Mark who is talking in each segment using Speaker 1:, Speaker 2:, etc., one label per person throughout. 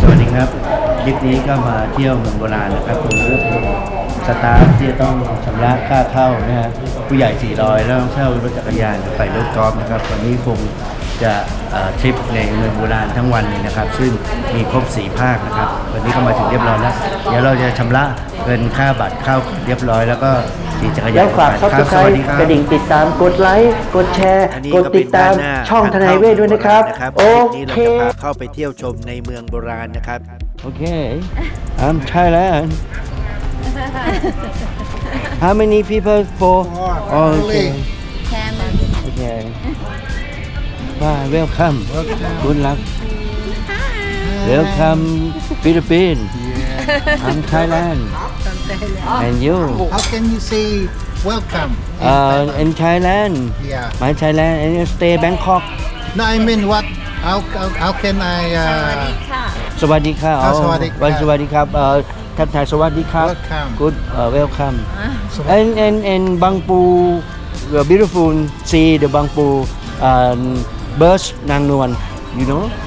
Speaker 1: สวัสดีครับ คลิปนี้ก็มาเที่ยวเมืองโบราณนะครับตรงนี้ก็เป็นสตาฟที่จะต้องชำระค่าเข้านะฮะผู้ใหญ่ 400 แล้วต้องเช่ารถจักรยานไปรถกอล์ฟนะครับวันนี้คงจะทริปในเมืองโบราณทั้งวันเลยนะครับ ซึ่งมีครบ 4 ภาคนะครับ วันนี้ก็มาถึงเรียบร้อยแล้ว เดี๋ยวเราจะชำระ เงินค่าบัตรเข้าเรียบร้อย แล้วก็ขี่จักรยา
Speaker 2: แล้
Speaker 1: น
Speaker 2: วฝาก
Speaker 1: ไป
Speaker 2: ซับ
Speaker 1: ค
Speaker 2: ส
Speaker 1: รั
Speaker 2: ไคร
Speaker 1: สวัส
Speaker 2: ต์
Speaker 1: ดีครับ
Speaker 2: กระดิ่งติดตามกดไลค์กดแชร์
Speaker 1: อันนี้
Speaker 2: กด
Speaker 1: ก็
Speaker 2: ติ
Speaker 1: เป็
Speaker 2: ด
Speaker 1: น
Speaker 2: ตาม
Speaker 1: ด้นหน้
Speaker 2: ช่องทนายเวทด้วยนะครับ
Speaker 1: ทาง
Speaker 2: โอ
Speaker 1: เข้าโบราณนะครับ
Speaker 2: เค
Speaker 1: คลิปนี้เราจะพาเข้าไปเที่ยวชมในเมืองโบราณนะครับ
Speaker 2: โอเค I'm Thailand How many people for oh, okay okay Bye welcome good luck welcome Philippines I'm Thailand and you
Speaker 3: How can you say welcome? in
Speaker 2: uh,
Speaker 3: Thailand?
Speaker 2: in Thailand
Speaker 3: yeah.
Speaker 2: my Thailand and you stay Bangkok
Speaker 3: No, I mean what? How how, how can I? Uh,
Speaker 2: สวัสดีครับ
Speaker 3: ครับสวัสดีครับ
Speaker 2: วันสวัสดีครับเอ่อทักทายสวัสดีครับ
Speaker 3: Welcome.
Speaker 2: good uh, welcome
Speaker 3: สวัสดี
Speaker 2: and and and บางปู the beautiful see the บางปู um, birds นางนวล you know
Speaker 4: Not yet.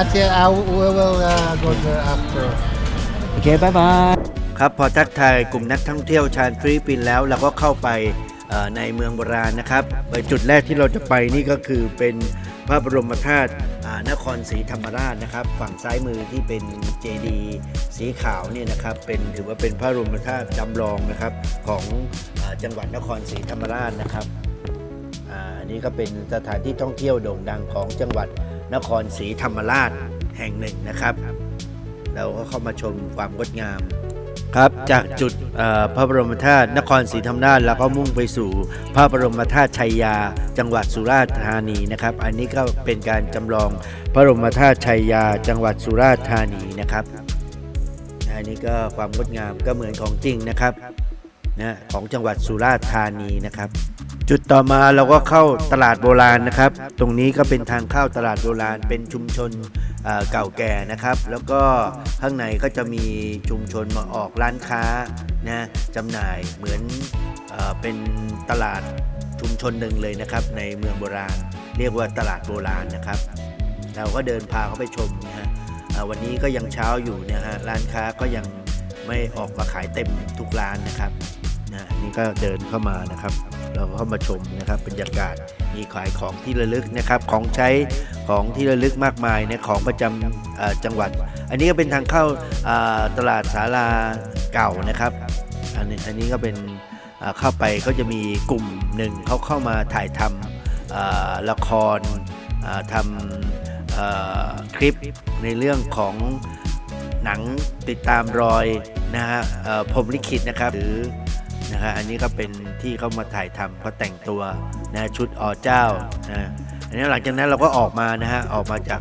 Speaker 3: Not yet. I will, we will uh, go there after.
Speaker 2: โอเคบายบาย
Speaker 1: ครับพอทักทายกลุ่มนักท่องเที่ยวชาวฟิลิปปินส์แล้วเราก็เข้าไปเอ่อในเมืองโบราณนะครับโดยจุดแรกที่เราจะไปนี่ก็คือเป็นพระบรมธาตุอ่านครศรีธรรมราชนะครับ ฝั่งซ้ายมือที่เป็นเจดีย์สีขาวเนี่ยนะครับเป็นถือว่าเป็นพระบรมธาตุจำลองนะครับของอาจังหวัดนครศรีธรรมราชนะครับ อ่าอันนี้ก็เป็นสถานที่ท่องเที่ยวโด่งดังของจังหวัด นครศรีธรรมราชแห่งหนึ่งนะครับ เราก็เข้ามาชมความงดงามครับจากจุดเอ่อพระบรมธาตุนครศรีธรรมราชแล้วก็มุ่งไปสู่พระบรมธาตุชัยยา จังหวัดสุราษฎร์ธานีนะครับ อันนี้ก็เป็นการจำลองพระบรมธาตุชัยยา จังหวัดสุราษฎร์ธานีนะครับอันนี้ก็ความงดงามก็เหมือนของจริงนะครับนะของจังหวัดสุราษฎร์ธานีนะครับ จุดต่อมาเราก็เข้าตลาดโบราณนะครับ ตรงนี้ก็เป็นทางเข้าตลาดโบราณ เป็นชุมชนเก่าแก่นะครับ แล้วก็ข้างในก็จะมีชุมชนมาออกร้านค้านะจำหน่ายเหมือนเอเป็นตลาดชุมชนหนึ่งเลยนะครับ ในเมืองโบราณ เรียกว่าตลาดโบราณนะครับ เราก็เดินพาเขาไปชมนะฮะวันนี้ก็ยังเช้าอยู่นะฮะร้านค้าก็ยังไม่ออกมาขายเต็มทุกร้านนะครับนะนี่ก็เดินเข้ามานะครับ เราเข้ามาชมนะครับบรรยากาศมีขายของที่ระลึกนะครับของใช้ของที่ระลึกมากมายนะของประจำจังหวัด อันนี้ก็เป็นทางเข้าตลาดสาลาเก่านะครับอันนี้อันนี้ก็เป็นเข้าไปก็จะมีกลุ่มหนึ่งเขาเข้ามาถ่ายทำละครทำคลิปในเรื่องของหนังติดตามรอยนะฮะพรมลิขิตนะครับหรือ นะฮะอันนี้ก็เป็นที่เขามาถ่ายทำเขาแต่งตัวนะชุดอเจ้านะอันนี้หลังจากนั้นเราก็ออกมานะฮะออกมาจาก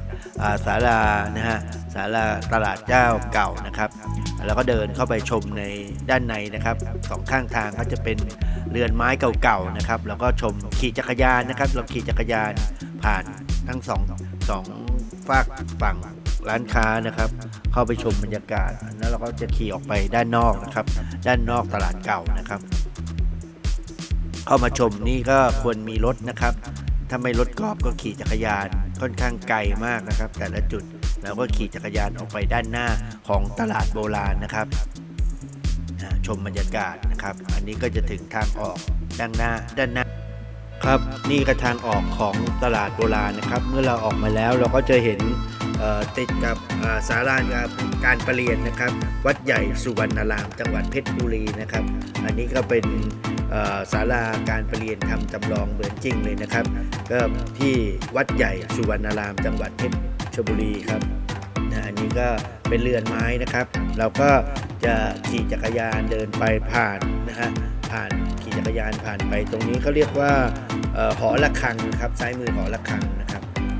Speaker 1: าศาลานะฮะศาลาตลาดเจ้าเก่านะครับแล้วก็เดินเข้าไปชมในด้านในนะครับสองข้างทางก็จะเป็นเรือนไม้เก่าๆนะครับแล้วก็ชมขี่จักรยานนะครับ เราขี่จักรยานผ่านทั้งสองสองฝากฝั่งร้านค้านะครับ เข้าไปชมบรรยากาศ แล้วเราก็จะขี่ออกไปด้านนอกนะครับ ด้านนอกตลาดเก่านะครับ เข้ามาชมนี่ก็ควรมีรถนะครับ ถ้าไม่รถกอล์ฟก็ขี่จักรยานค่อนข้างไกลมากนะครับ แต่ละจุดเราก็ขี่จักรยานออกไปด้านหน้าของตลาดโบราณนะครับชมบรรยากาศนะครับ อันนี้ก็จะถึงทางออกด้านหน้าด้านหน้าครับนี่ก็ทางออกของตลาดโบราณนะครับ เมื่อเราออกมาแล้วเราก็จะเห็น ติดกับอ่าศาลาการประเรียนนะครับ วัดใหญ่สุวรรณารามจังหวัดเพชรบุรีนะครับ อันนี้ก็เป็นศาลาการประเรียนทำจำลองเหมือนจริงเลยนะครับ ก็ที่วัดใหญ่สุวรรณารามจังหวัดเพชรบุรีครับนะอันนี้ก็เป็นเรือนไม้นะครับ เราก็จะขี่จักรยานเดินไปผ่านนะฮะผ่านขี่จักรยานผ่านไปตรงนี้เขาเรียกว่าออหอระฆังนะครับซ้ายมือหอระฆังนะ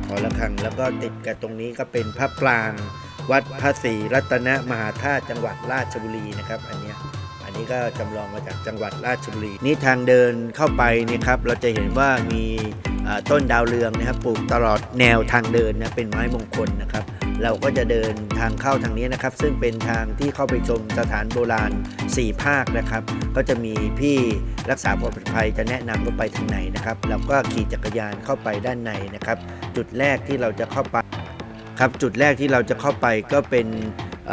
Speaker 1: หอระฆัง แล้วก็ติดกับตรงนี้ก็เป็นพระปราง วัดพระศรีรัตนมหาธาตุจังหวัดราชบุรีนะครับอันนี้อันนี้ก็จำลองมาจากจังหวัดราชบุรี นี่ทางเดินเข้าไปนี่ครับ เราจะเห็นว่ามีต้นดาวเรืองนะครับปลูกตลอดแนวทางเดินนะเป็นไม้มงคลนะครับ เราก็จะเดินทางเข้าทางนี้นะครับ ซึ่งเป็นทางที่เข้าไปชมสถานโบราณ 4 ภาคนะครับ ก็จะมีพี่รักษาความปลอดภัยจะแนะนำว่าไปทางไหนนะครับ เราก็ขี่จักรยานเข้าไปด้านในนะครับ จุดแรกที่เราจะเข้าไปครับจุดแรกที่เราจะเข้าไปก็เป็นเ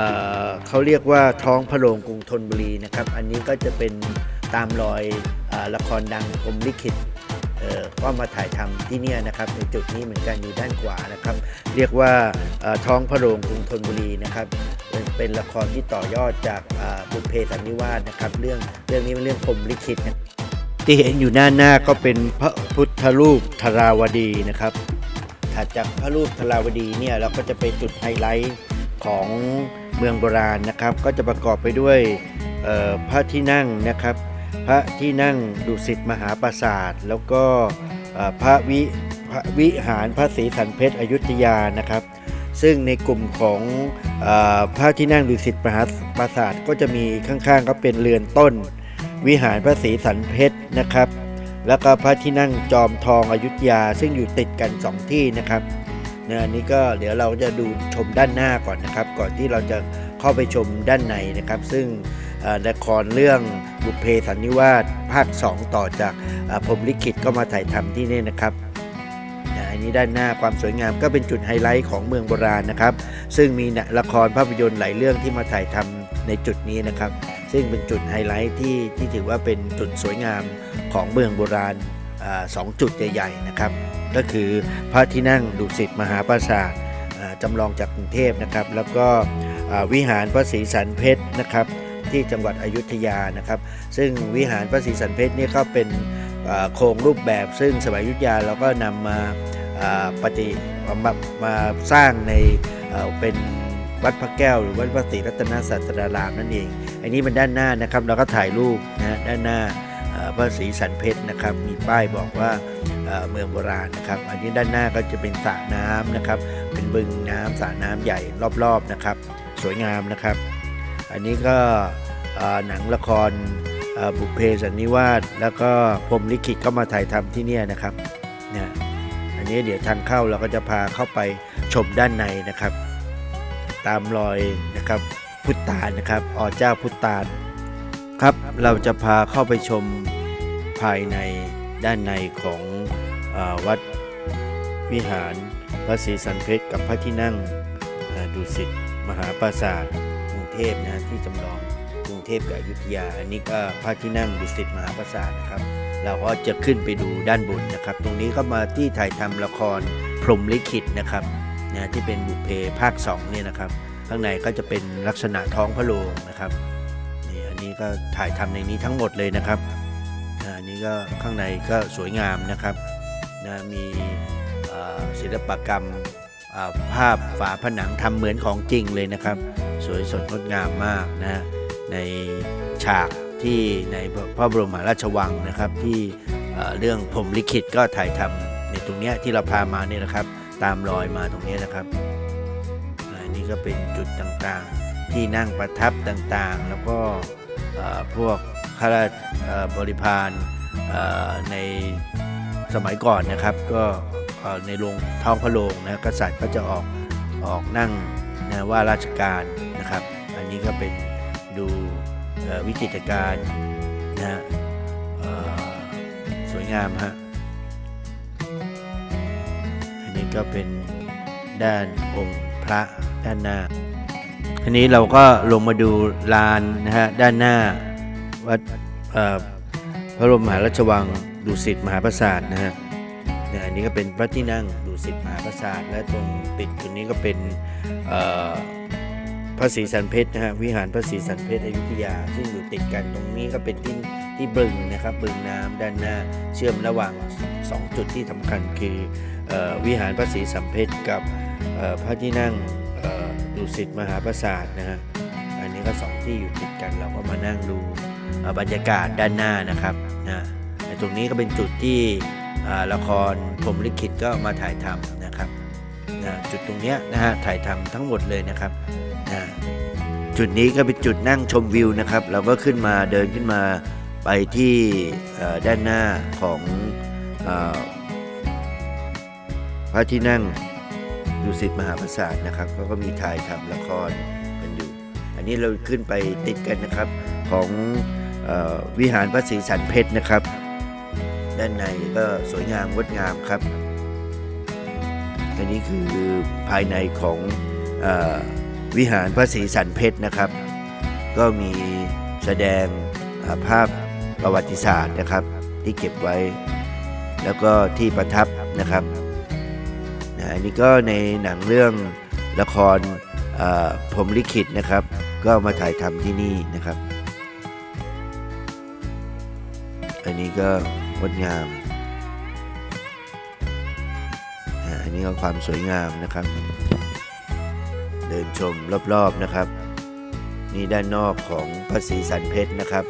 Speaker 1: เขาเรียกว่าท้องพระโรงกรุงธนบุรีนะครับ อันนี้ก็จะเป็นตามรอยอละครดังอมลิขิตก็มาถ่ายทำที่นี่นะครับในจุดนี้เหมือนกันอยู่ด้านขวานะครับ เรียกว่าท้องพระโรงกรุงธนบุรีนะครับเป็นละครที่ต่อยอดจากบุพเพสันนิวาสนะครับ เรื่องเรื่องนี้เป็นเรื่องพรมลิขิตที่เห็นอยู่หน้าหน้าก็เป็นพระพุทธรูปธราวดีนะครับ ถัดจากพระรูปธราวดีเนี่ยเราก็จะไปจุดไฮไลท์ของเมืองโบราณนะครับ ก็จะประกอบไปด้วยพระที่นั่งนะครับ พระที่นั่งดุสิตมหาปราสาท แล้วก็พระวิพระวิหารพระศรีสันเพชรอยุธยานะครับ ซึ่งในกลุ่มของอพระที่นั่งดุสิตมหาปราสาทก็จะมีข้างๆก็เป็นเรือนต้น วิหารพระศรีสันเพชรนะครับ แล้วก็พระที่นั่งจอมทองอยุธยา ซึ่งอยู่ติดกัน 2 ที่นะครับนะอันนี้ก็เดี๋ยวเราจะดูชมด้านหน้าก่อนนะครับ ก่อนที่เราจะเข้าไปชมด้านในนะครับ ซึ่งละครเรื่องบุพเพสันนิวาสภาค 2 ต่อจากพรมลิขิตก็มาถ่ายทำที่นี่นะครับอันนี้ด้านหน้าความสวยงามก็เป็นจุดไฮไลท์ของเมืองโบราณนะครับ ซึ่งมีละครภาพยนตร์หลายเรื่องที่มาถ่ายทำในจุดนี้นะครับ ซึ่งเป็นจุดไฮไลท์ที่ที่ถือว่าเป็นจุดสวยงามของเมืองโบราณสองจุดใหญ่ๆนะครับ ก็คือพระที่นั่งดุสิตมหาปราสาทจำลองจากกรุงเทพนะครับ แล้วก็วิหารพระศรีสันเพชรนะครับที่จังหวัดอยุธยานะครับ ซึ่งวิหารพระศรีสันเพชรนี่ก็เป็นโครงรูปแบบซึ่งสมัยอยุธยาเราก็นำมาปฏิมามาสร้างในเป็น วัดพระแก้วหรือวัดพระศรีรัตนศาสดารามนั่นเอง อันนี้มันด้านหน้านะครับเราก็ถ่ายรูปนะด้านหน้าพระศรีสันเพชรนะครับ มีป้ายบอกว่าเมืองโบราณนะครับ อันนี้ด้านหน้าก็จะเป็นสระน้ำนะครับ เป็นบึงน้ำสระน้ำใหญ่รอบๆนะครับ สวยงามนะครับ อันนี้ก็หนังละครบุพเพสันนิวาสแล้วก็พรมลิขิตก็มาถ่ายทำที่นี่นะครับเนี่ยอันนี้เดี๋ยวทางเข้าเราก็จะพาเข้าไปชมด้านในนะครับ ตามรอยนะครับพุทธาลนะครับอ๋อเจ้าพุทธาลครับเราจะพาเข้าไปชมภายในด้านในของอวัดวิหารพระศรีสันเพชรกับพระที่นั่งดุสิตมหาปราสาทกรุงเทพนะที่จำลองกรุงเทพกับอยุธยาอันนี้ก็พระที่นั่งดุสิตมหาปราสาทนะครับ เราก็จะขึ้นไปดูด้านบนนะครับ ตรงนี้ก็มาที่ถ่ายทำละครพรหมลิขิตนะครับ นะที่เป็นบุพเพภาค2เนี่ยนะครับ ข้างในก็จะเป็นลักษณะท้องพระโรงนะครับนี่อันนี้ก็ถ่ายทำในนี้ทั้งหมดเลยนะครับอันนี้ก็ข้างในก็สวยงามนะครับนะมีศิลปกรรมภาพฝาผนังทำเหมือนของจริงเลยนะครับ สวยสดงดงามมากนะในฉากที่ในพระบรมหาราชวังนะครับที่เรื่องพรมลิขิตก็ถ่ายทำในตรงนี้ที่เราพามาเนี่ยนะครับ ตามรอยมาตรงนี้นะครับอันนี้ก็เป็นจุดต่างๆ ที่นั่งประทับต่างๆ แล้วก็พวกข้าราชบริพารในสมัยก่อนนะครับ ก็ในโรงท้องพระโรงนะกษัตริย์ก็จะออกออกนั่งนะว่าราชการนะครับ อันนี้ก็เป็นดูวิจิตรการนะฮะสวยงามฮะ ก็เป็นด้านองค์พระด้านหน้าทีนี้เราก็ลงมาดูลานนะฮะด้านหน้าวัดพระบรมมหาราชวังดุสิตมหาปราสาทนะฮะเนี่ยอันนี้ก็เป็นพระที่นั่งดุสิตมหาปราสาทและตรงติดตรงนี้ก็เป็นพระศรีสันเพชรนะฮะวิหารพระศรีสันเพชรอยุธยา ซึ่งอยู่ติดกันตรงนี้ก็เป็นที่ที่บึงนะครับบึงน้ำด้านหน้าเชื่อมระหว่างสองจุดที่สำคัญคือ วิหารพระศรีสันเพชกับพระที่นั่งดุสิตมหาปราสาทนะฮะอันนี้ก็สองที่อยู่ติดกันเราก็มานั่งดูบรรยากาศด้านหน้านะครับนะตรงนี้ก็เป็นจุดที่ละครพรมลิขิตก็มาถ่ายทำนะครับนะจุดตรงนี้นะฮะถ่ายทำทั้งหมดเลยนะครับนะจุดนี้ก็เป็นจุดนั่งชมวิวนะครับ เราก็ขึ้นมาเดินขึ้นมาไปที่ด้านหน้าของ ระที่นั่งดุสิตมหาปราสาทนะครับเขาก็มีถ่ายทำละครกันอยู่ อันนี้เราขึ้นไปติดกันนะครับของออวิหารพระศรีสันเพชรนะครับ ด้านในก็สวยงามงดงามครับ อันนี้คือภายในของออวิหารพระศรีสันเพชรนะครับ ก็มีแสดงภาพประวัติศาสตร์นะครับ ที่เก็บไว้ แล้วก็ที่ประทับนะครับ อันนี้ก็ในหนังเรื่องละครเอ่อพรมลิขิตนะครับ ก็มาถ่ายทำที่นี่นะครับ อันนี้ก็งดงามอันนี้ก็ความสวยงามนะครับ เดินชมรอบๆนะครับ นี่ด้านนอกของพระศรีสันเพชรนะครับ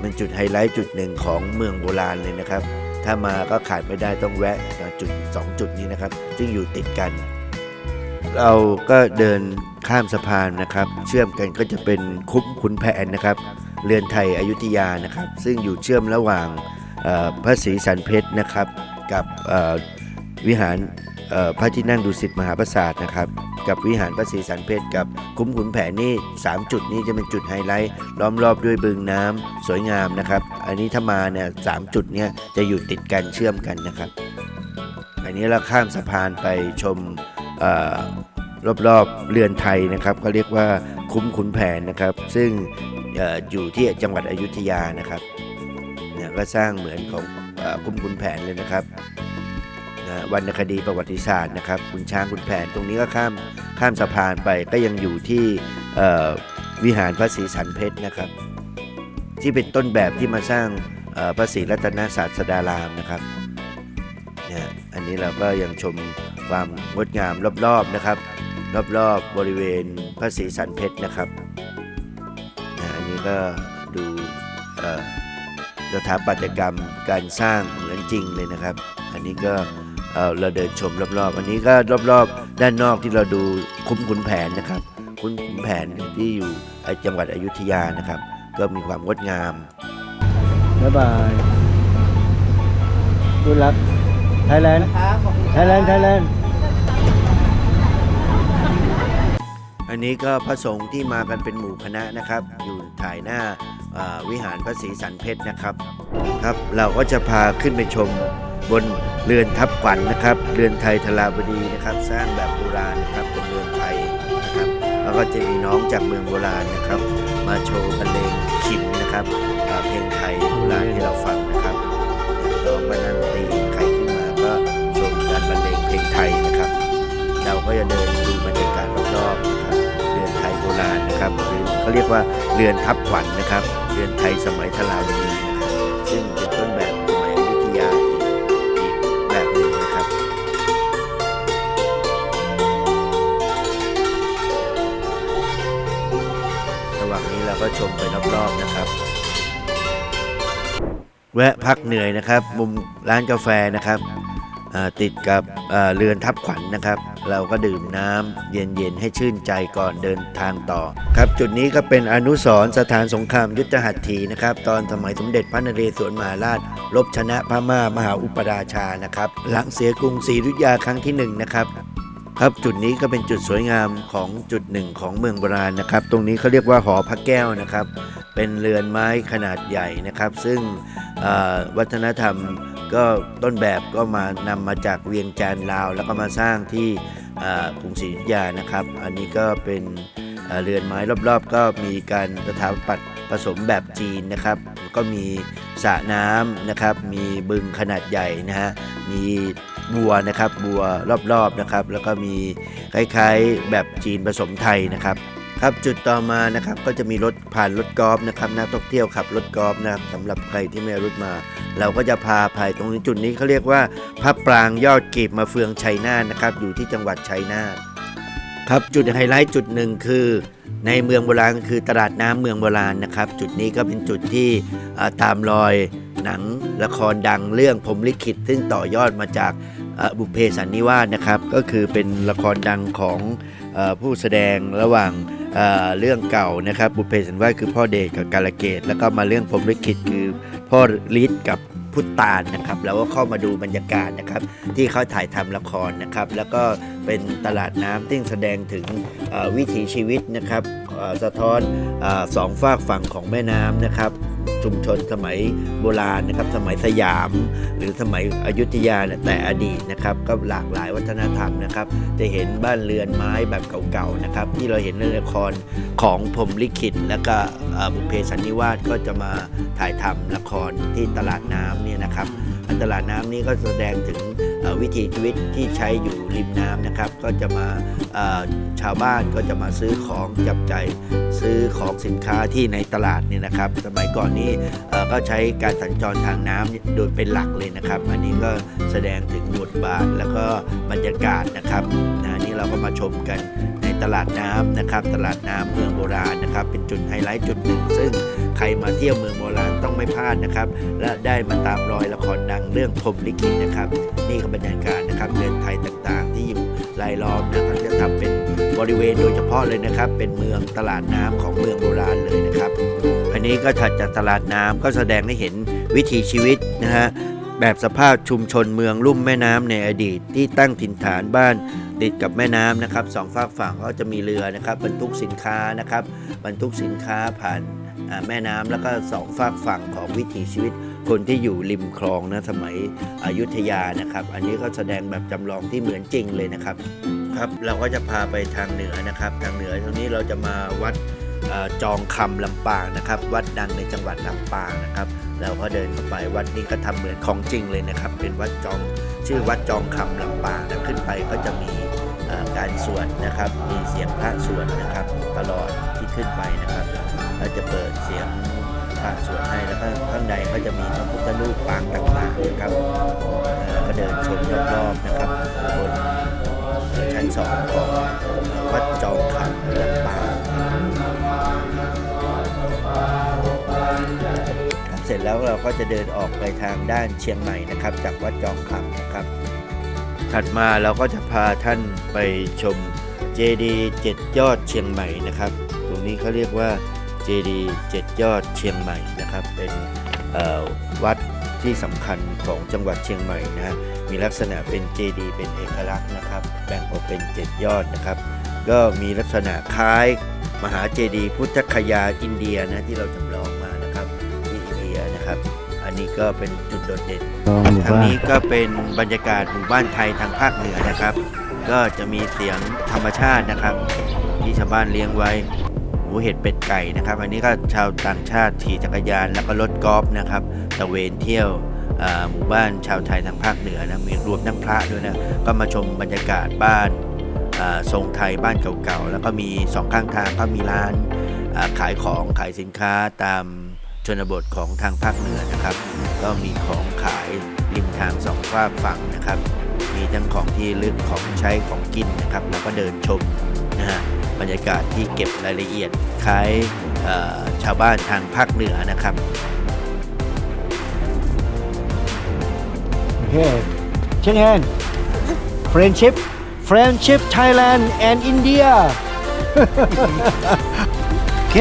Speaker 1: มันจุดไฮไลท์จุดหนึ่งของเมืองโบราณเลยนะครับ ถ้ามาก็ขาดไม่ได้ต้องแวะจุด 2 จุดนี้นะครับ ซึ่งอยู่ติดกัน เราก็เดินข้ามสะพานนะครับ เชื่อมกันก็จะเป็นคุ้มขุนแผนนะครับ เรือนไทยอยุธยานะครับ ซึ่งอยู่เชื่อมระหว่างพระศรีสันเพชรนะครับ กับวิหาร พระที่นั่งดุสิตมหาปราสาทนะครับ กับวิหารพระศรีสันเพชรกับคุ้มขุนแผนนี่ 3 จุดนี้จะเป็นจุดไฮไลท์ล้อมรอบด้วยบึงน้ำสวยงามนะครับ อันนี้ถ้ามาเนี่ยสามจุดเนี้ยจะอยู่ติดกันเชื่อมกันนะครับ อันนี้เราข้ามสะพานไปชมเอ่อรอบๆเรือนไทยนะครับก็เรียกว่าคุ้มขุนแผนนะครับ ซึ่งออยู่ที่จังหวัดอยุธยานะครับเนี่ยก็สร้างเหมือนของอคุ้มขุนแผนเลยนะครับ วรรณคดีประวัติศาสตร์นะครับคุณช้างคุณแผนตรงนี้ก็ข้ามข้ามสะพานไปก็ยังอยู่ที่วิหารพระศรีสันเพชรนะครับ ที่เป็นต้นแบบที่มาสร้างพระศรีรัตนศาสดารามนะครับเนี่ยอันนี้เราก็ยังชมความงดงามรอบๆนะครับ รอบๆบริเวณพระศรีสันเพชรนะครับนะอันนี้ก็ดูสถาปัตยกรรมการสร้างเหมือนจริงเลยนะครับ อันนี้ก็ เอ่อเราเดินชมรอบๆ อันนี้ก็รอบๆ ด้านนอกที่เราดูคุ้มขุนแผนนะครับ คุ้มขุนแผนที่อยู่จังหวัดอยุธยานะครับ ก็มีความงดงาม
Speaker 2: บ๊ายบายดูรักไทยแลนด์ไทยแลนด์ไทยแลนด์
Speaker 1: อันนี้ก็พระสงฆ์ที่มากันเป็นหมู่คณะนะครับ อยู่ถ่ายหน้าอ่า วิหารพระศรีสันเพชรนะครับครับ เราก็จะพาขึ้นไปชมบนเรือนทับขวัญนะครับ เรือนไทยทลาบดีนะครับ สร้างแบบโบราณนะครับเป็นเรือนไทยนะครับ แล้วก็จะมีน้องจากเมืองโบราณนะครับ มาโชว์บรรเลงขิมนะครับเพลงไทยโบราณให้เราฟังนะครับน้องมานั่งตีไข่ขึ้นมาก็ชมการบรรเลงเพลงไทยนะครับ เราก็จะเดินดูบรรยากาศรอบๆนะครับ รือนไทยโบราณนะครับหรือเขาเรียกว่าเรือนทับขวัญนะครับ เรือนไทยสมัยทลาวดีนะครับซึ่งเป็นต้นแบบสมัยอยุธยาอีกอีกแบบหนึ่งนะครับ ระหว่างนี้เราก็ชมไปรอบๆนะครับแวะพักเหนื่อยนะครับ มุมร้านกาแฟนะครับติดกับเรือนทับขวัญนะครับ เราก็ดื่มน้ำเย็นๆให้ชื่นใจก่อนเดินทางต่อ ครับจุดนี้ก็เป็นอนุสรณ์สถานสงครามยุทธหัตถีนะครับตอนสมัยสมเด็จพระนเรศวรมหาราชรบชนะพม่ามหาอุปราชานะครับหลังเสียกรุงศรีอยุธยาครั้งที่หนึ่งนะครับครับจุดนี้ก็เป็นจุดสวยงามของจุดหนึ่งของเมืองโบราณนะครับ ตรงนี้เขาเรียกว่าหอพระแก้วนะครับ เป็นเรือนไม้ขนาดใหญ่นะครับ ซึ่งวัฒนธรรม ก็ต้นแบบก็มานำมาจากเวียงจันทร์ลาว แล้วก็มาสร้างที่กรุงศรีอยุธยานะครับ อันนี้ก็เป็นเรือนไม้รอบๆ ก็มีการสถาปัตย์ผสมแบบจีนนะครับ ก็มีสระน้ำนะครับ มีบึงขนาดใหญ่นะฮะมีบัวนะครับบัวรอบๆนะครับ แล้วก็มีคล้ายๆแบบจีนผสมไทยนะครับ ครับจุดต่อมานะครับก็จะมีรถผ่านรถกอล์ฟนะครับนักท่องเที่ยวขับรถกอล์ฟนะครับสำหรับใครที่ไม่เอารถมา เราก็จะพาไปตรงนี้จุดนี้เขาเรียกว่าพระปรางยอดกีบมาเฟืองชัยนาทนะครับอยู่ที่จังหวัดชัยนาทครับจุดไฮไลท์จุดหนึ่งคือ ในเมืองโบราณคือตลาดน้ำเมืองโบราณนะครับ จุดนี้ก็เป็นจุดที่ตามรอยหนังละครดังเรื่องพรมลิขิตซึ่งต่อยอดมาจากบุพเพสันนิวาสนะครับ ก็คือเป็นละครดังของอผู้แสดงระหว่าง เรื่องเก่านะครับบุพเพสันนิวาสคือพ่อเดชกับกาลเกต แล้วก็มาเรื่องพรมลิขิตคือพ่อฤทธิ์กับพุทธตานนะครับแล้วก็เข้ามาดูบรรยากาศนะครับ ที่เขาถ่ายทำละครนะครับ แล้วก็เป็นตลาดน้ำที่แสดงถึงวิถีชีวิตนะครับ สะท้อนอสองฝากฝั่งของแม่น้ำนะครับชุมชนสมัยโบราณนะครับสมัยสยาม หรือสมัยอยุธยาแต่อดีตนะครับก็หลากหลายวัฒนธรรมนะครับ จะเห็นบ้านเรือนไม้แบบเก่าๆนะครับ ที่เราเห็นในละครของพรหมลิขิต แล้วก็บุพเพสันนิวาสก็จะมาถ่ายทำละครที่ตลาดน้ำเนี่ยนะครับ ตลาดน้ำนี้ก็แสดงถึงวิถีชีวิตที่ใช้อยู่ริมน้ำนะครับ ก็จะมาชาวบ้านก็จะมาซื้อของจับใจซื้อของสินค้าที่ในตลาดเนี่ยนะครับ สมัยก่อนนี้ก็ใช้การสัญจรทางน้ำโดยเป็นหลักเลยนะครับ อันนี้ก็แสดงถึงบทบาทแล้วก็บรรยากาศนะครับนะนี่เราก็มาชมกันในตลาดน้ำนะครับ ตลาดน้ำเมืองโบราณนะครับ เป็นจุดไฮไลท์จุดหนึ่งซึ่ง ใครมาเที่ยวเมืองโบราณต้องไม่พลาดนะครับ และได้มาตามรอยละครดังเรื่องพรมลิขิตนะครับ นี่ก็บรรยากาศนะครับเรือนไทยต่างๆ ที่อยู่รายล้อมนะครับจะทำเป็นบริเวณโดยเฉพาะเลยนะครับ เป็นเมืองตลาดน้ำของเมืองโบราณเลยนะครับ อันนี้ก็ถัดจากตลาดน้ำก็แสดงให้เห็นวิถีชีวิตนะฮะแบบสภาพชุมชนเมืองลุ่มแม่น้ำในอดีตที่ตั้งถิ่นฐานบ้านติดกับแม่น้ำนะครับสองฝากฝั่งก็จะมีเรือนะครับบรรทุกสินค้านะครับบรรทุกสินค้าผ่าน แม่น้ำแล้วก็สองฝากฝั่งของวิถีชีวิต คนที่อยู่ริมคลองนะสมัยอยุธยานะครับ อันนี้ก็แสดงแบบจำลองที่เหมือนจริงเลยนะครับครับเราก็จะพาไปทางเหนือนะครับ ทางเหนือตรงนี้เราจะมาวัดอจองคำลำปางนะครับ วัดดังในจังหวัดลำปางนะครับเราก็เดินเข้าไปวัดนี้ก็ทำเหมือนของจริงเลยนะครับ เป็นวัดจองชื่อวัดจองคำลำปางนะขึ้นไปก็จะมีการสวดนะครับ มีเสียงพระสวดนะครับ ตลอด ขึ้นไปนะครับเราจะเปิดเสียงพระสวดให้แล้วก็ข้างในก็จะมีพระพุทธรูปปางต่างๆนะครับแล้วก็เดินชมรอบๆนะครับบนชั้นสองของวัดจองคำลำปางเสร็จแล้วเราก็จะเดินออกไปทางด้านเชียงใหม่นะครับ จากวัดจองคำนะครับ ถัดมาเราก็จะพาท่านไปชมเจดีเจ็ดยอดเชียงใหม่นะครับ นี้เขาเรียกว่าเจดีเจ็ดยอดเชียงใหม่นะครับ เป็นวัดที่สำคัญของจังหวัดเชียงใหม่นะฮะมีลักษณะเป็นเจดีย์เป็นเอกลักษณ์นะครับ แบ่งออกเป็น 7 ยอดนะครับ ก็มีลักษณะคล้ายมหาเจดีย์พุทธคยาอินเดียนะที่เราจำลองมานะครับที่อินเดียนะครับ อันนี้ก็เป็นจุดโดดเด่นทาง
Speaker 2: น
Speaker 1: นี้ก็เป็นบรรยากาศหมู่บ้านไทยทางภาคเหนือนะครับ ก็จะมีเสียงธรรมชาตินะครับ ที่ชาวบ้านเลี้ยงไว้ หมูเห็ดเป็ดไก่นะครับ อันนี้ก็ชาวต่างชาติขี่จักรยานแล้วก็รถกอล์ฟนะครับตะเวนเที่ยวหมู่บ้านชาวไทยทางภาคเหนือนะมีรวมทั้งพระด้วยนะก็มาชมบรรยากาศบ้านทรงไทยบ้านเก่าๆแล้วก็มีสองข้างทางก็มีร้านขายของขายสินค้าตามชนบทของทางภาคเหนือนะครับ ก็มีของขายริมทางสองฝากฝั่งนะครับ มีทั้งของที่ลึกของใช้ของกินนะครับ แล้วก็เดินชมนะฮะ บรรยากาศที่เก็บรายละเอียดคล้ายเอ่อชาวบ้านทางภาคเหนือนะครับ
Speaker 2: โอเคเช่นแฮน friendship friendship Thailand and India โอเค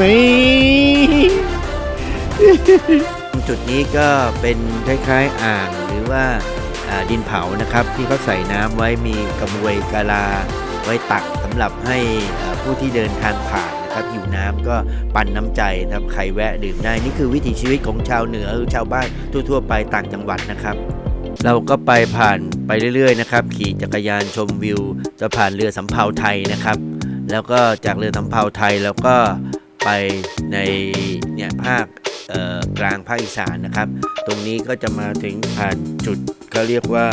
Speaker 2: นี่
Speaker 1: จุดนี้ก็เป็นคล้ายๆอ่างหรือว่าอ่า ดินเผานะครับ ที่เขาใส่น้ำไว้มีกระบวยกาลา ไว้ตักสำหรับให้ผู้ที่เดินทางผ่านนะครับหิวน้ำก็ปั่นน้ำใจนะครับใครแวะดื่มได้นี่คือวิถีชีวิตของชาวเหนือหรือชาวบ้านทั่วๆ ไปต่างจังหวัดนะครับเราก็ไปผ่านไปเรื่อยๆนะครับขี่จักรยานชมวิว จะผ่านเรือสำเภาไทยนะครับ แล้วก็จากเรือสำเภาไทยแล้วก็ไปในเนี่ยภาค กลางภาคอีสานนะครับ ตรงนี้ก็จะมาถึงผ่านจุดเขาเรียกว่า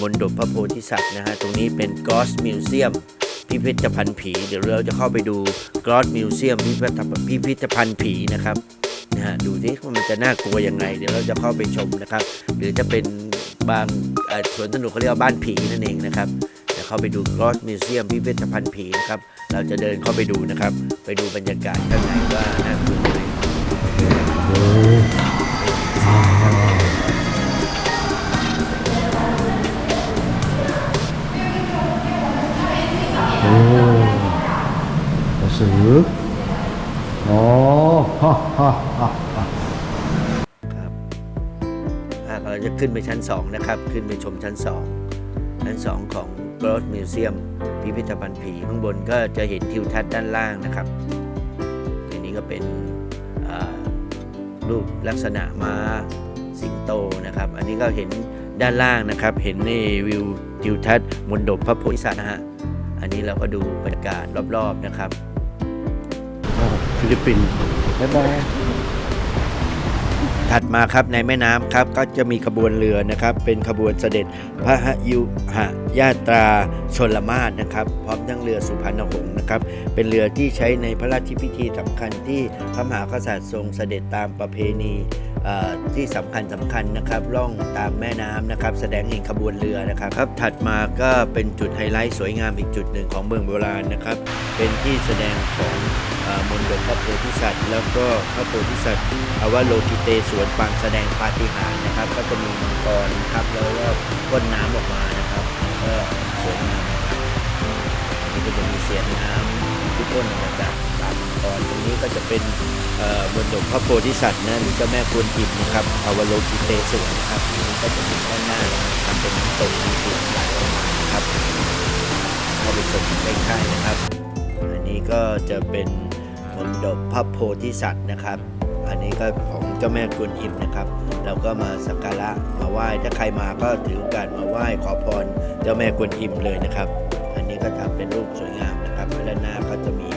Speaker 1: มณฑปพระโพธิสัตว์นะฮะตรงนี้เป็นกอสมิวเซียมพิพิธภัณฑ์ผี เดี๋ยวเราจะเข้าไปดูกอสมิวเซียมพิพิธพิพิธภัณฑ์ผีนะครับนะฮะดูที่ว่ามันจะน่ากลัวยังไง เดี๋ยวเราจะเข้าไปชมนะครับ หรือจะเป็นบางสวนสนุกเขาเรียกว่าบ้านผีนั่นเองนะครับเดี๋ยวเข้าไปดูกอสมิวเซียมพิพิธภัณฑ์ผีนะครับ เราจะเดินเข้าไปดูนะครับ ไปดูบรรยากาศข้างในว่าน่ากลัว
Speaker 2: สืออ๋อฮ่าฮ่าฮ่า
Speaker 1: ครับอ่าเราจะขึ้นไปชั้น 2 นะครับ ขึ้นไปชมชั้น 2 ชั้น 2 ของกรอสมิวเซียมพิพิธภัณฑ์ผี ข้างบนก็จะเห็นทิวทัศน์ด้านล่างนะครับอันนี้ก็เป็นอ่า รูปลักษณะม้าสิงโตนะครับ อันนี้ก็เห็นด้านล่างนะครับ เห็นในวิวทิวทัศน์มณฑปพระโพธิสัตว์นะฮะ อันนี้เราก็ดูบรรยากาศรอบๆนะครับฟิลิปปินส์
Speaker 2: บ๊ายบาย
Speaker 1: ถัดมาครับในแม่น้ำครับก็จะมีขบวนเรือนะครับ เป็นขบวนเสด็จพระยุหญาตราชนละมาศนะครับ พร้อมทั้งเรือสุพรรณหงษ์นะครับ เป็นเรือที่ใช้ในพระราชพิธีสำคัญที่พระมหากษัตริย์ทรงเสด็จตามประเพณีที่สำคัญสำคัญนะครับล่องตามแม่น้ำนะครับ แสดงเห็นขบวนเรือนะครับครับ ถัดมาก็เป็นจุดไฮไลท์สวยงามอีกจุดหนึ่งของเมืองโบราณนะครับ เป็นที่แสดงของ เอ่อมนต์พระโพธิสัตว์ แล้วก็พระโพธิสัตว์อวโลกิเตสวนปางแสดงปาฏิหาริย์นะครับ ก็จะมีมังกรครับแล้วก็พ่นน้ำออกมานะครับก็สวยงามนะครับอันนี้ก็จะมีเสียงน้ำที่พ่นออกมาจากปากมังกรตรงนี้ก็จะเป็นเอ่อมนต์พระโพธิสัตว์นั้นเจ้าแม่กวนอิมนะครับอวโลกิเตสวนนะครับนนี้ก็จะมีด้านหน้าทำเป็นน้ำตกน้ำเสียงไหลออกมานะครับเข้าไปชมใกล้ๆนะครับ อันนี้ก็จะเป็น มนดบพระโพธิสัตว์นะครับ อันนี้ก็ของเจ้าแม่กวนอิมนะครับ เราก็มาสักการะมาไหว้ ถ้าใครมาก็ถือโอกาสมาไหว้ขอพรเจ้าแม่กวนอิมเลยนะครับ อันนี้ก็ทำเป็นรูปสวยงามนะครับด้านหน้าก็จะมี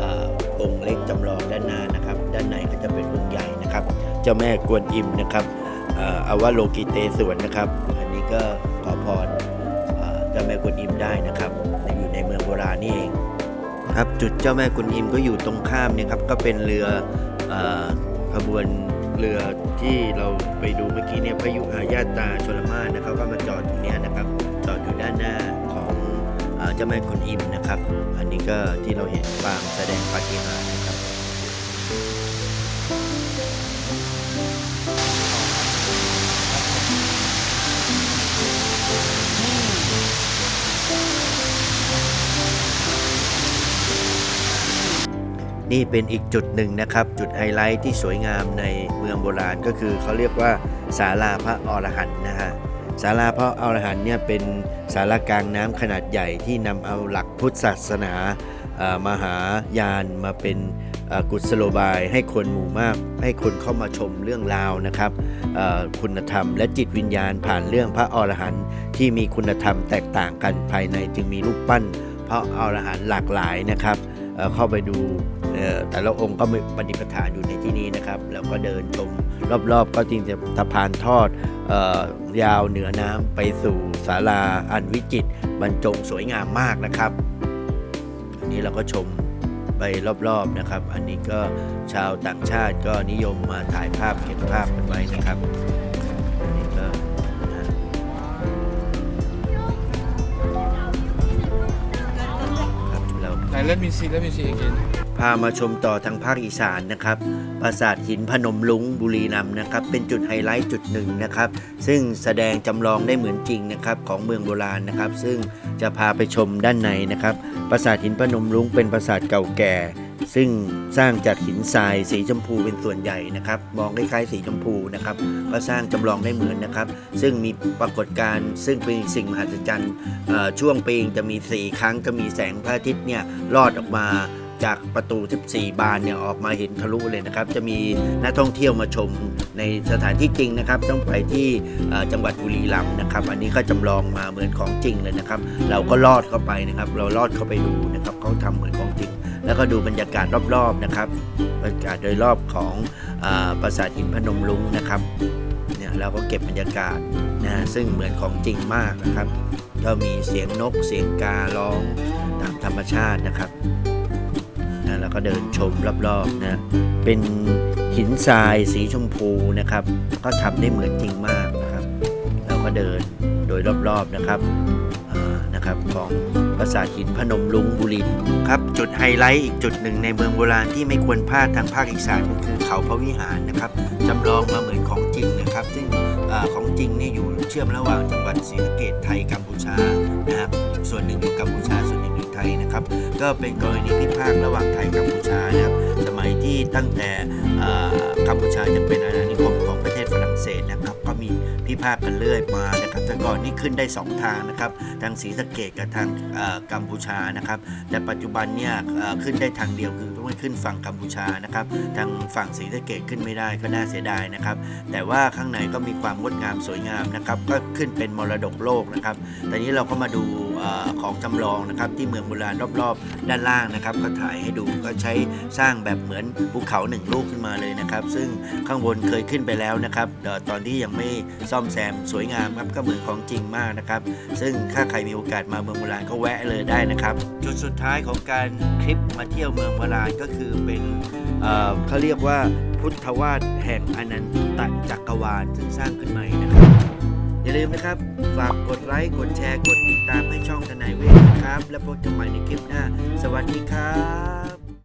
Speaker 1: อองค์เล็กจำลองด้านหน้านะครับ ด้านในก็จะเป็นองค์ใหญ่นะครับ เจ้าแม่กวนอิมนะครับอ่ออวโลกิเตสวนนะครับ อันนี้ก็ขอพรเจ้าแม่กวนอิมได้นะครับ ครับจุดเจ้าแม่กุนอิมก็อยู่ตรงข้ามเนี่ยครับก็เป็นเรือขบวนเรือที่เราไปดูเมื่อกี้เนี่ยพายุหญาตาชลมาศนะครับก็มาจอดตรงเนี้ยนะครับจอดอยู่ด้านหน้าของเจ้าแม่กุนอิมนะครับ อันนี้ก็ที่เราเห็นปางแสดงปาฏิหาริย์ นี่เป็นอีกจุดหนึ่งนะครับ จุดไฮไลท์ที่สวยงามในเมืองโบราณก็คือเขาเรียกว่าศาลาพระอรหันต์นะฮะศาลาพระอรหันต์เนี่ยเป็นศาลากลางน้ำขนาดใหญ่ที่นำเอาหลักพุทธศาสนามหายานมาเป็นกุศโลบายให้คนหมู่มาก ให้คนเข้ามาชมเรื่องราวนะครับคุณธรรมและจิตวิญญาณผ่านเรื่องพระอรหันต์ที่มีคุณธรรมแตกต่างกันภายในจึงมีรูปปั้นพระอรหันต์หลากหลายนะครับเข้าไปดู แต่ละองค์ก็มีปฏิปทานอยู่ในที่นี้นะครับ แล้วก็เดินชมรอบๆ ก็จริงจะสะพานทอดออยาวเหนือน้ำไปสู่ศาลาอันวิจิตรบรรจงสวยงามมากนะครับ อันนี้เราก็ชมไปรอบๆนะครับ อันนี้ก็ชาวต่างชาติก็นิยมมาถ่ายภาพเก็บภาพกันไว้นะครับอันนี้ก็นะครับเรา
Speaker 5: Now let me see,
Speaker 1: พามาชมต่อทางภาคอีสานนะครับปราสาทหินพนมลุงบุรีรัมย์นะครับ เป็นจุดไฮไลท์จุดหนึ่งนะครับ ซึ่งแสดงจำลองได้เหมือนจริงนะครับของเมืองโบราณนะครับ ซึ่งจะพาไปชมด้านในนะครับปราสาทหินพนมลุงเป็นปราสาทเก่าแก่ ซึ่งสร้างจากหินทรายสีชมพูเป็นส่วนใหญ่นะครับ มองคล้ายๆสีชมพูนะครับก็สร้างจำลองได้เหมือนนะครับ ซึ่งมีปรากฏการณ์ซึ่งเป็นสิ่งมหัศจรรย์อ่อช่วงปีงจะมี4ครั้งจะมีแสงพระอาทิตย์เนี่ยลอดออกมา จากประตู 14 บานเนี่ยออกมาเห็นทะลุเลยนะครับ จะมีนักท่องเที่ยวมาชมในสถานที่จริงนะครับ ต้องไปที่จังหวัดบุรีรัมย์นะครับ อันนี้ก็จำลองมาเหมือนของจริงเลยนะครับ เราก็ลอดเข้าไปนะครับ เราลอดเข้าไปดูนะครับเขาทำเหมือนของจริง แล้วก็ดูบรรยากาศรอบๆนะครับบรรยากาศโดยรอบของอปราสาทหินพนมลุงนะครับเนี่ยเราก็เก็บบรรยากาศนะฮะซึ่งเหมือนของจริงมากนะครับ ก็มีเสียงนกเสียงการ้องตามธรรมชาตินะครับ แล้วก็เดินชมรอบๆนะเป็นหินทรายสีชมพูนะครับ ก็ทำได้เหมือนจริงมากนะครับ เราก็เดินโดยรอบๆนะครับนะครับของปราสาทหินพนมลุงบุรีครับจุดไฮไลท์อีกจุดหนึ่งในเมืองโบราณที่ไม่ควรพลาดทางภาคอีสานก็คือเขาพระวิหารนะครับจำลองมาเหมือนของจริงนะครับ ซึ่งอของจริงนี่อยู่เชื่อมระหว่างจังหวัดศรีสะเกษไทยกัมพูชานะครับส่วนหนึ่งอยู่กัมพูชาส่วนหนึ่ง ไทยนะครับ ก็เป็นกรณีพิพาทระหว่างไทยกัมพูชานะครับ สมัยที่ตั้งแต่กัมพูชาจะเป็นอาณานิคมของประเทศฝรั่งเศสนะครับ ก็มีพิพากษ์กันเรื่อยมานะครับ แต่ก่อนนี่ขึ้นได้ 2 ทางนะครับ ทางศรีสะเกดกับทางกัมพูชานะครับ แต่ปัจจุบันเนี่ยขึ้นได้ทางเดียวคือต้องขึ้นฝั่งกัมพูชานะครับ ทางฝั่งศรีสะเกดขึ้นไม่ได้ก็น่าเสียดายนะครับ แต่ว่าข้างในก็มีความงดงามสวยงามนะครับ ก็ขึ้นเป็นมรดกโลกนะครับตอนนี้เราก็มาดู ของจำลองนะครับที่เมืองโบราณรอบๆ ด้านล่างนะครับ ก็ถ่ายให้ดูก็ใช้สร้างแบบเหมือนภูเขาหนึ่งลูกขึ้นมาเลยนะครับ ซึ่งข้างบนเคยขึ้นไปแล้วนะครับตอนที่ยังไม่ซ่อมแซมสวยงามครับก็เหมือนของจริงมากนะครับ ซึ่งถ้าใครมีโอกาสมาเมืองโบราณก็แวะเลยได้นะครับ จุดสุดท้ายของการทริปมาเที่ยวเมืองโบราณก็คือเป็นเอ่อเขาเรียกว่าพุทธวาสแห่งอนันตจักรวาลซึ่งสร้างขึ้นใหม่นะครับ อย่าลืมนะครับ ฝากกดไลค์ กดแชร์ กดติดตามให้ช่องทนายเวทนะครับ แล้วพบกันใหม่ในคลิปหน้า สวัสดีครับ